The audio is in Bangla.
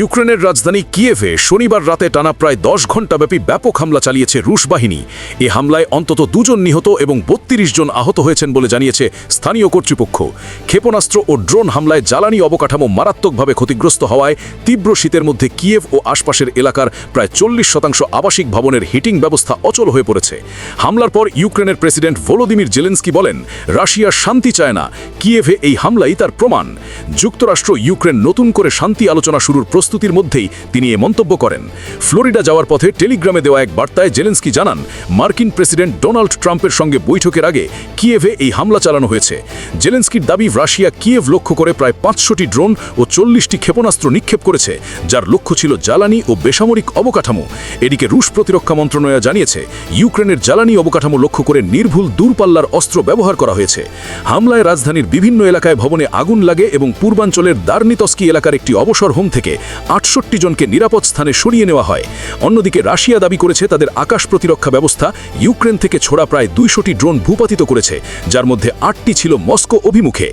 ইউক্রেনের রাজধানী কিয়েভে শনিবার রাতে টানা প্রায় দশ ঘণ্টাব্যাপী ব্যাপক হামলা চালিয়েছে রুশ বাহিনী। এ হামলায় অন্তত দুজন নিহত এবং বত্রিশ জন আহত হয়েছেন বলে জানিয়েছে স্থানীয় কর্তৃপক্ষ। ক্ষেপণাস্ত্র ও ড্রোন হামলায় জ্বালানি অবকাঠামো মারাত্মকভাবে ক্ষতিগ্রস্ত হওয়ায় তীব্র শীতের মধ্যে কিয়েভ ও আশপাশের এলাকার প্রায় চল্লিশ শতাংশ আবাসিক ভবনের হিটিং ব্যবস্থা অচল হয়ে পড়েছে। হামলার পর ইউক্রেনের প্রেসিডেন্ট ভলোদিমির জেলেন্সকি বলেন, রাশিয়া শান্তি চায় না। কিয়েভে এই হামলাই তার প্রমাণ। যুক্তরাষ্ট্র ইউক্রেন নতুন করে শান্তি আলোচনা শুরুর প্রস্তুতির মধ্যেই তিনি এ মন্তব্য করেন। ফ্লোরিডা যাওয়ার পথে টেলিগ্রামে দেওয়া এক বার্তায় জেলেন্সকি জানান, মার্কিন প্রেসিডেন্ট ডোনাল্ড ট্রাম্পের সঙ্গে বৈঠকের আগে কিয়েভে এই হামলা চালানো হয়েছে। জেলেন্সকির দাবি, রাশিয়া কিয়েভ লক্ষ্য করে প্রায় পাঁচশোটি ড্রোন ও চল্লিশটি ক্ষেপণাস্ত্র নিক্ষেপ করেছে, যার লক্ষ্য ছিল জ্বালানি ও বেসামরিক অবকাঠামো। এদিকে রুশ প্রতিরক্ষা মন্ত্রণালয় জানিয়েছে, ইউক্রেনের জ্বালানি অবকাঠামো লক্ষ্য করে নির্ভুল দূরপাল্লার অস্ত্র ব্যবহার করা হয়েছে। হামলায় রাজধানীর বিভিন্ন এলাকায় ভবনে আগুন লাগে এবং পূর্বাঞ্চলের দার্নিতস্কি এলাকার একটি অবসর হোম থেকে আটষট্টি জনকে নিরাপদ স্থানে সরিয়ে নেওয়া হয়। অন্যদিকে রাশিয়া দাবি করেছে তাদের আকাশ প্রতিরক্ষা ব্যবস্থা ইউক্রেন থেকে ছোড়া প্রায় দুইশোটি ড্রোন ভূপাতিত করেছে, যার মধ্যে আটটি ছিল মস্কো অভিমুখে।